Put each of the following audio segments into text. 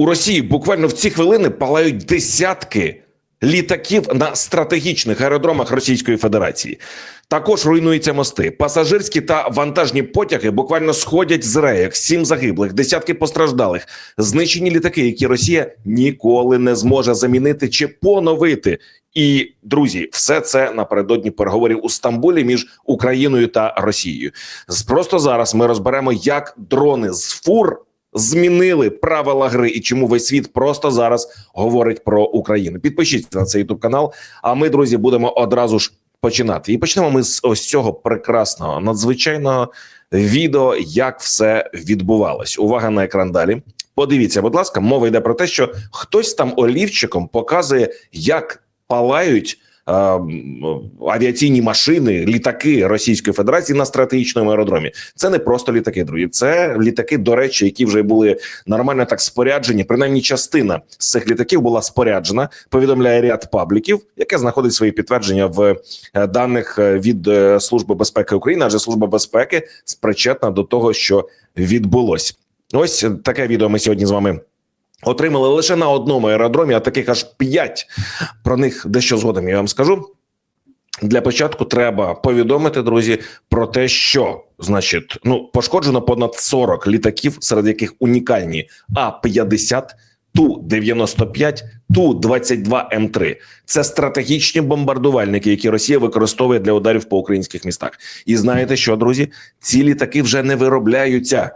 У Росії буквально в ці хвилини палають десятки літаків на стратегічних аеродромах Російської Федерації. Також руйнуються мости. Пасажирські та вантажні потяги буквально сходять з рейок. Сім загиблих, десятки постраждалих, знищені літаки, які Росія ніколи не зможе замінити чи поновити. І друзі, все це напередодні переговорів у Стамбулі між Україною та Росією. Просто зараз ми розберемо, як дрони з фур змінили правила гри і чому весь світ просто зараз говорить про Україну. Підпишіться на цей youtube канал. А ми, друзі, будемо одразу ж починати. І почнемо ми з ось цього прекрасного, надзвичайного відео, як все відбувалось. Увага на екран далі. Подивіться, будь ласка, мова йде про те, що хтось там олівчиком показує, як палають. Авіаційні машини, літаки Російської Федерації на стратегічному аеродромі. Це не просто літаки, друзі. Це літаки, до речі, які вже були нормально так споряджені. Принаймні, частина з цих літаків була споряджена. Повідомляє ряд пабліків, яке знаходить свої підтвердження в е, даних е, від е, Служби безпеки України, адже служба безпеки спричетна до того, що відбулось. Ось таке відео ми сьогодні з вами. Отримали лише на одному аеродромі, а таких аж п'ять. Про них дещо згодом я вам скажу. Для початку треба повідомити, друзі, про те, що значить, ну пошкоджено понад 40 літаків, серед яких унікальні А-50, Ту-95, Ту-22М3. Це стратегічні бомбардувальники, які Росія використовує для ударів по українських містах. І знаєте що, друзі? Ці літаки вже не виробляються.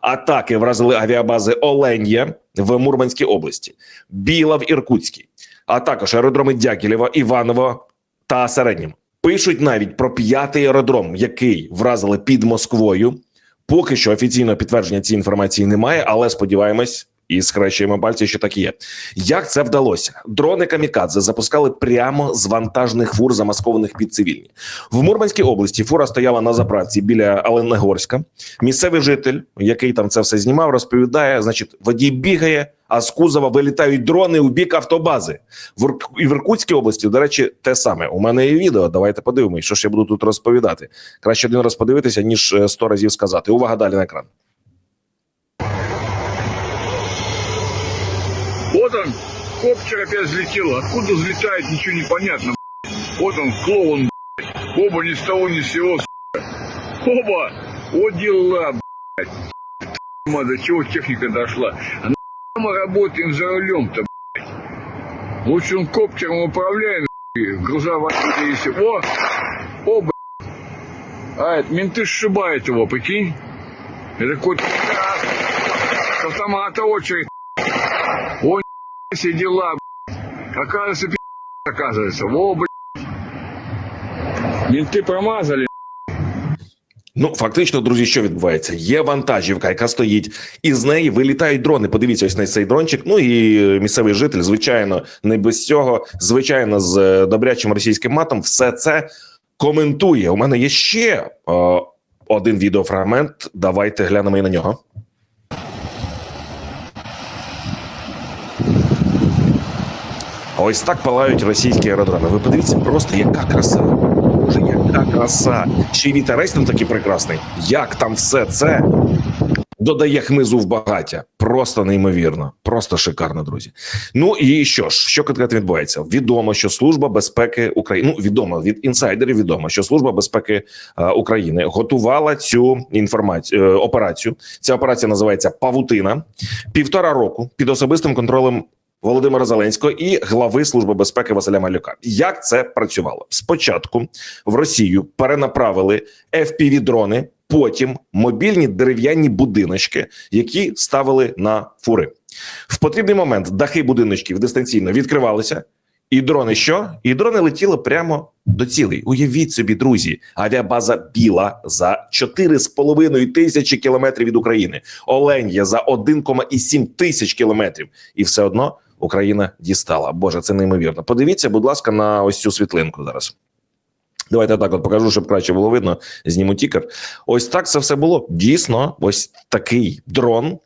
Атаки вразили авіабази Олен'я в Мурманській області, Біла в Іркутській, а також аеродроми Дякілєва, Іваново та Середнім. Пишуть навіть про п'ятий аеродром, який вразили під Москвою. Поки що офіційного підтвердження цієї інформації немає, але сподіваємось. І схрещуємо пальці, що так є. Як це вдалося? Дрони камікадзе запускали прямо з вантажних фур, замаскованих під цивільні. В Мурманській області фура стояла на заправці біля Аленегорська. Місцевий житель, який там це все знімав, розповідає: значить, водій бігає, а з кузова вилітають дрони у бік автобази. В і в Іркутській області, до речі, те саме. У мене є відео. Давайте подивимось, що ж я буду тут розповідати. Краще один раз подивитися, ніж е, сто разів сказати. Увага далі на екран. Вот он, коптер опять взлетел. Откуда взлетает, ничего не понятно. Вот он, клоун, б***ь. Оба ни с того ни с сего, с***. Оба! Вот дела, блядь. До чего техника дошла. А мы работаем за рулем-то, блядь. Лучше он коптером управляем, нахуй, груза водителей. если- О! О, блядь. А, это менты сшибают его, прикинь. Это какой-то автомата очередь. Ой, все дела, блядь. Оказывается, пи***, оказывается. Во, блядь. Менты промазали. Ну, фактично, друзі, що відбувається? Є вантажівка, яка стоїть, і з неї вилітають дрони. Подивіться, ось на цей дрончик. Ну і місцевий житель, звичайно, не без цього, звичайно, з е, добрячим російським матом, все це коментує. У мене є ще е, один відеофрагмент. Давайте глянемо і на нього. Ось так палають російські аеродроми. Ви подивіться, просто яка краса. Боже, яка краса. Ще й вітерець там такий прекрасний. Як там все це додає хмизу в багаття. Просто неймовірно, просто шикарно, друзі. Ну і що ж, що конкретно відбувається? Відомо, що служба безпеки України ну відомо від інсайдерів. Відомо, що служба безпеки е, України готувала цю інформацію е, операцію. Ця операція називається Павутина півтора року під особистим контролем Володимира Зеленського і глави служби безпеки Василя Малюка. Як це працювало? Спочатку в Росію перенаправили fpv дрони потім мобільні дерев'яні будиночки, які ставили на фури. В потрібний момент дахи будиночків дистанційно відкривалися. І дрони що? І дрони летіли прямо до цілей. Уявіть собі, друзі, авіабаза Біла за 4,5 тисячі кілометрів від України, Олен'я за 1,7 тисяч кілометрів, і все одно Україна дістала. Боже, це неймовірно. Подивіться, будь ласка, на ось цю світлинку зараз. Давайте так от покажу, щоб краще було видно. Зніму тікер. Ось так це все було. Дійсно, ось такий дрон.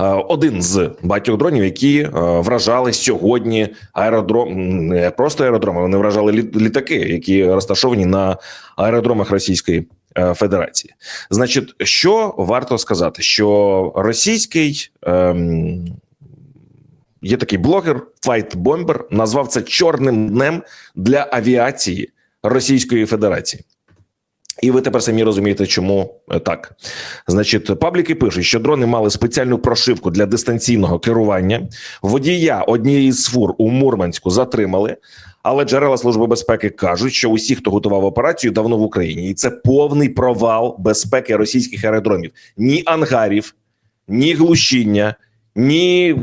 е, Один з багатьох дронів, які е, вражали сьогодні аеродром, не просто аеродроми, вони вражали літаки, які розташовані на аеродромах Російської е, Федерації. Значить, що варто сказати, що російський ем, є такий блогер Fight Bomber, назвав це чорним днем для авіації Російської Федерації. І ви тепер самі розумієте, чому е, так. Значить, пабліки пишуть, що дрони мали спеціальну прошивку для дистанційного керування. Водія однієї з фур у Мурманську затримали. Але джерела служби безпеки кажуть, що усі, хто готував операцію, давно в Україні, і це повний провал безпеки російських аеродромів. Ні ангарів, ні глушіння, ні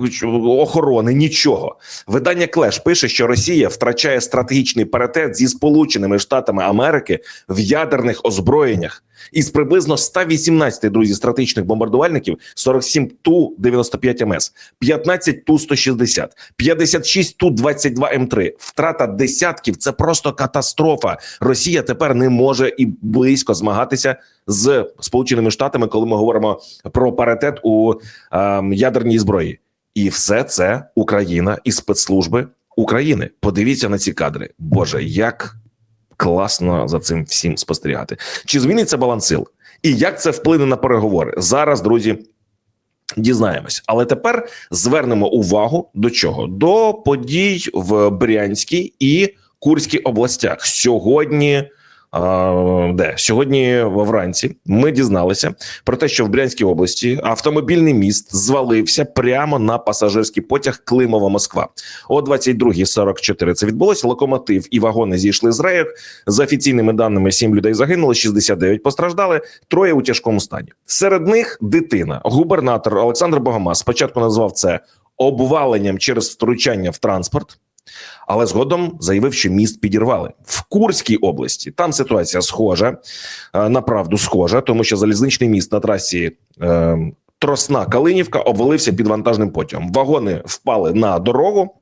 охорони, нічого. Видання Клеш пише, що Росія втрачає стратегічний паритет зі Сполученими Штатами Америки в ядерних озброєннях. Із приблизно 118 друзі стратегічних бомбардувальників 47 ту 95 МС, 15 ту 160, 56 ту 22 М3. Втрата десятків це просто катастрофа. Росія тепер не може і близько змагатися з Сполученими Штатами, коли ми говоримо про паритет у е, ядерній зброї. І все це Україна і спецслужби України. Подивіться на ці кадри. Боже, як класно за цим всім спостерігати. Чи зміниться баланс сил? І як це вплине на переговори? Зараз, друзі, дізнаємось. Але тепер звернемо увагу до чого? До подій в Брянській і Курській областях. Сьогодні. Де сьогодні вранці ми дізналися про те, що в Брянській області автомобільний міст звалився прямо на пасажирський потяг Климова Москва. О 22.44 це відбулося. Локомотив і вагони зійшли з рейок. За офіційними даними, 7 людей загинули, 69 постраждали, троє у тяжкому стані. Серед них дитина. Губернатор Олександр Богомаз спочатку назвав це обваленням через втручання в транспорт. Але згодом заявив, що міст підірвали в Курській області. Там ситуація схожа, е, направду схожа, тому що залізничний міст на трасі е, Тросна Калинівка обвалився під вантажним потягом. Вагони впали на дорогу.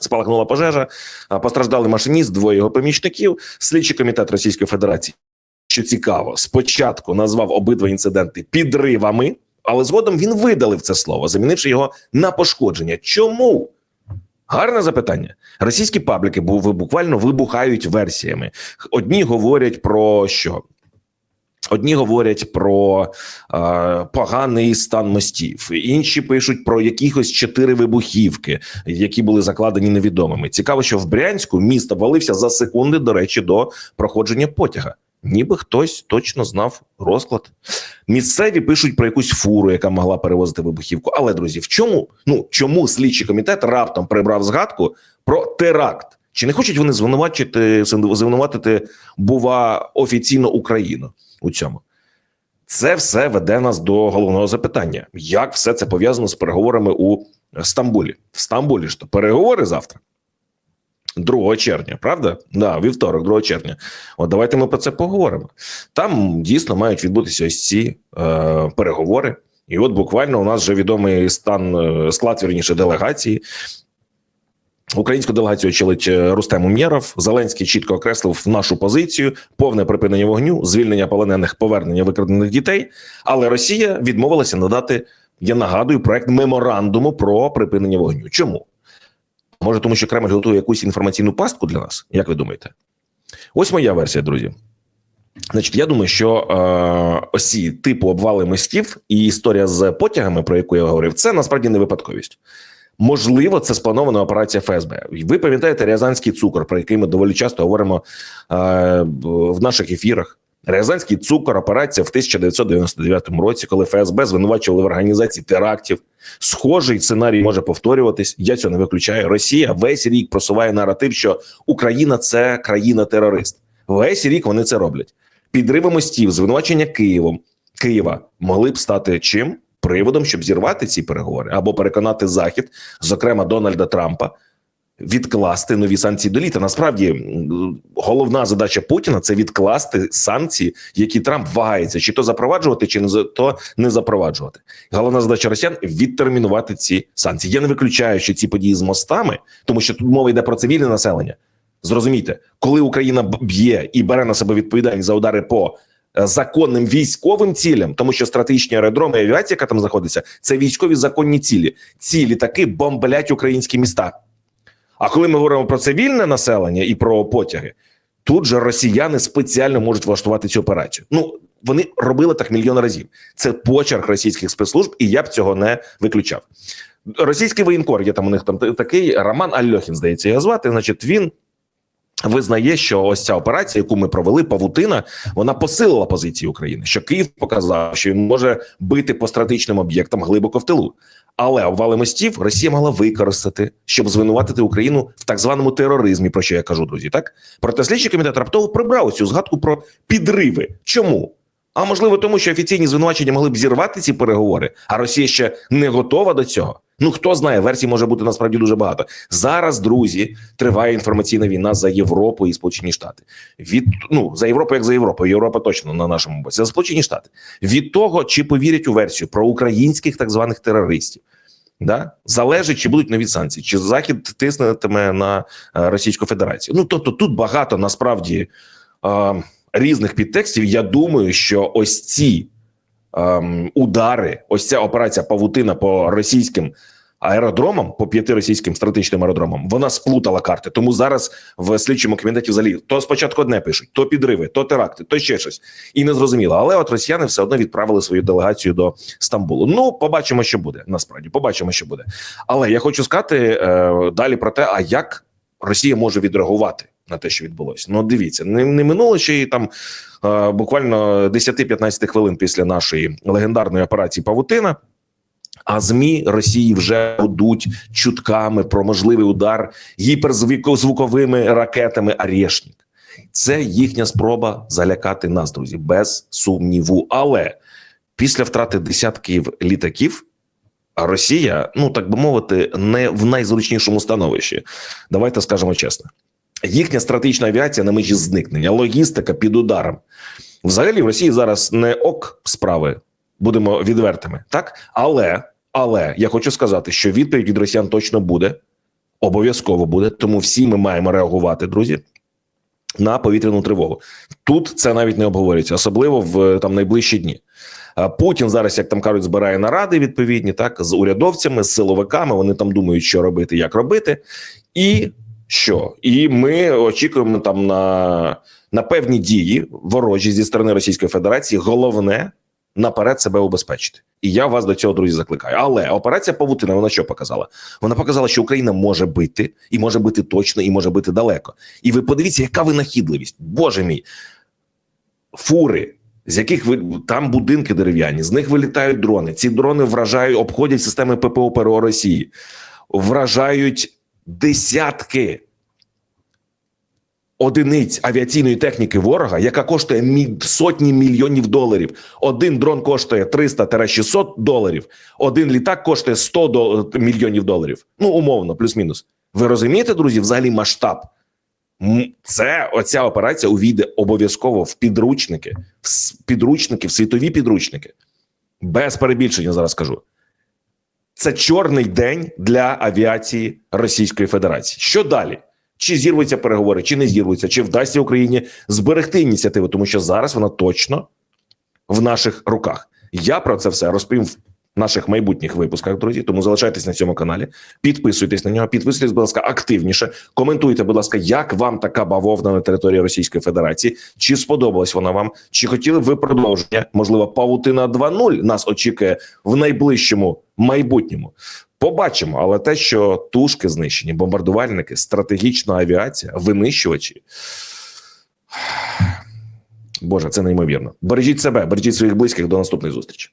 Спалахнула пожежа, постраждали машиніст, двоє його помічників. Слідчий комітет Російської Федерації, що цікаво, спочатку назвав обидва інциденти підривами, але згодом він видалив це слово, замінивши його на пошкодження. Чому? Гарне запитання. Російські пабліки бу- буквально вибухають версіями. Одні говорять про що? Одні говорять про е, поганий стан мостів, інші пишуть про якихось чотири вибухівки, які були закладені невідомими. Цікаво, що в Брянську міст обвалився за секунди, до речі, до проходження потяга. Ніби хтось точно знав розклад. Місцеві пишуть про якусь фуру, яка могла перевозити вибухівку. Але друзі, в чому ну чому слідчий комітет раптом прибрав згадку про теракт? Чи не хочуть вони звинувачити звинуватити, бува офіційно Україну у цьому? Це все веде нас до головного запитання: як все це пов'язано з переговорами у Стамбулі? В Стамбулі ж то переговори завтра. 2 червня, правда? Да, вівторок, 2 червня. От давайте ми про це поговоримо. Там дійсно мають відбутися ось ці е, переговори. І от буквально у нас вже відомий стан е, склад вірніше делегації. Українську делегацію очолить е, Рустем Умєров. Зеленський чітко окреслив нашу позицію: повне припинення вогню, звільнення полонених, повернення викрадених дітей. Але Росія відмовилася надати. Я нагадую проект меморандуму про припинення вогню. Чому? Може, тому що Кремль готує якусь інформаційну пастку для нас? Як ви думаєте? Ось моя версія, друзі. Значить, я думаю, що е, осі типу обвали мостів і історія з потягами, про яку я говорив, це насправді не випадковість. Можливо, це спланована операція ФСБ. Ви пам'ятаєте Рязанський цукор, про який ми доволі часто говоримо е, в наших ефірах. Рязанський цукор, операція в 1999 році, коли ФСБ звинувачували в організації терактів. Схожий сценарій може повторюватись. Я цього не виключаю. Росія весь рік просуває наратив, що Україна це країна-терорист. Весь рік вони це роблять. Підриви мостів, звинувачення Києвом Києва могли б стати чим приводом, щоб зірвати ці переговори або переконати Захід, зокрема Дональда Трампа, відкласти нові санкції до літа. Насправді головна задача Путіна це відкласти санкції, які Трамп вагається, чи то запроваджувати, чи не за- то не запроваджувати. Головна задача Росіян відтермінувати ці санкції. Я не виключаю, що ці події з мостами, тому що тут мова йде про цивільне населення. Зрозумійте, коли Україна б'є і бере на себе відповідальність за удари по е, законним військовим цілям, тому що стратегічні аеродроми і авіація, яка там знаходиться, це військові законні цілі. Ці літаки бомблять українські міста. А коли ми говоримо про цивільне населення і про потяги, Тут же росіяни спеціально можуть влаштувати цю операцію. Ну вони робили так мільйон разів. Це почерк російських спецслужб, і я б цього не виключав. Російський воєнкор, є там у них там такий Роман Альохін, здається, його звати. Значить, він визнає, що ось ця операція, яку ми провели, павутина, вона посилила позиції України. Що Київ показав, що він може бити по стратегічним об'єктам глибоко в тилу. Але обвали мостів Росія мала використати, щоб звинуватити Україну в так званому тероризмі, про що я кажу, друзі. Так проте слідчий комітет раптово прибрав цю згадку про підриви. Чому? А можливо, тому що офіційні звинувачення могли б зірвати ці переговори, а Росія ще не готова до цього. Ну хто знає, версій може бути насправді дуже багато. Зараз, друзі, триває інформаційна війна за Європу і Сполучені Штати. Від ну за Європу, як за Європу, Європа точно на нашому боці. За Сполучені Штати від того, чи повірять у версію про українських так званих терористів. Да? Залежить, чи будуть нові санкції, чи Захід тиснетиме на е, Російську Федерацію. Ну тобто, тут багато насправді е, різних підтекстів. Я думаю, що ось ці ем, удари, ось ця операція Павутина по російським аеродромам, по п'яти російським стратегічним аеродромам, вона сплутала карти. Тому зараз в слідчому комітеті взагалі то спочатку одне пишуть, то підриви, то теракти, то ще щось, і не зрозуміло. Але от росіяни все одно відправили свою делегацію до Стамбулу. Ну, побачимо, що буде. Насправді, побачимо, що буде. Але я хочу сказати е, далі про те, а як Росія може відреагувати на те, що відбулося. Ну, дивіться, не, не минуло ще й там е, буквально 10-15 хвилин після нашої легендарної операції Павутина. А змі Росії вже будуть чутками про можливий удар гіперзвуковими ракетами «Орешник». Це їхня спроба залякати нас, друзі, без сумніву. Але після втрати десятків літаків А Росія, ну так би мовити, не в найзручнішому становищі. Давайте скажемо чесно. Їхня стратегічна авіація на межі зникнення, логістика під ударом. Взагалі, в Росії зараз не ок справи, будемо відвертими, так? Але, але я хочу сказати, що відповідь від росіян точно буде, обов'язково буде. Тому всі ми маємо реагувати, друзі, на повітряну тривогу. Тут це навіть не обговорюється, особливо в там найближчі дні. Путін зараз, як там кажуть, збирає наради відповідні, так з урядовцями, з силовиками. Вони там думають, що робити, як робити, і що? І ми очікуємо там на, на певні дії ворожі зі сторони Російської Федерації. Головне наперед себе убезпечити. І я вас до цього, друзі, закликаю. Але операція Павутина вона що показала? Вона показала, що Україна може бити, і може бити точно, і може бити далеко. І ви подивіться, яка винахідливість, боже мій, фури. З яких ви там будинки дерев'яні, з них вилітають дрони. Ці дрони вражають, обходять системи ППО ПРО Росії, вражають десятки одиниць авіаційної техніки ворога, яка коштує сотні мільйонів доларів. Один дрон коштує 300-600 доларів, один літак коштує 100 дол- мільйонів доларів. Ну, умовно, плюс-мінус. Ви розумієте, друзі, взагалі масштаб? Це оця операція увійде обов'язково в підручники, в підручники, в світові підручники. Без перебільшення зараз кажу. Це чорний день для авіації Російської Федерації. Що далі? Чи зірвуться переговори, чи не зірвуться, чи вдасться Україні зберегти ініціативу, тому що зараз вона точно в наших руках. Я про це все розповім в наших майбутніх випусках, друзі. Тому залишайтесь на цьому каналі, підписуйтесь на нього, підписуйтесь, будь ласка, активніше. Коментуйте, будь ласка, як вам така бавовна на території Російської Федерації? Чи сподобалась вона вам? Чи хотіли ви продовження? Можливо, павутина 2.0 нас очікує в найближчому майбутньому. Побачимо, але те, що тушки знищені, бомбардувальники, стратегічна авіація, винищувачі. Боже, це неймовірно. Бережіть себе, бережіть своїх близьких. До наступної зустрічі.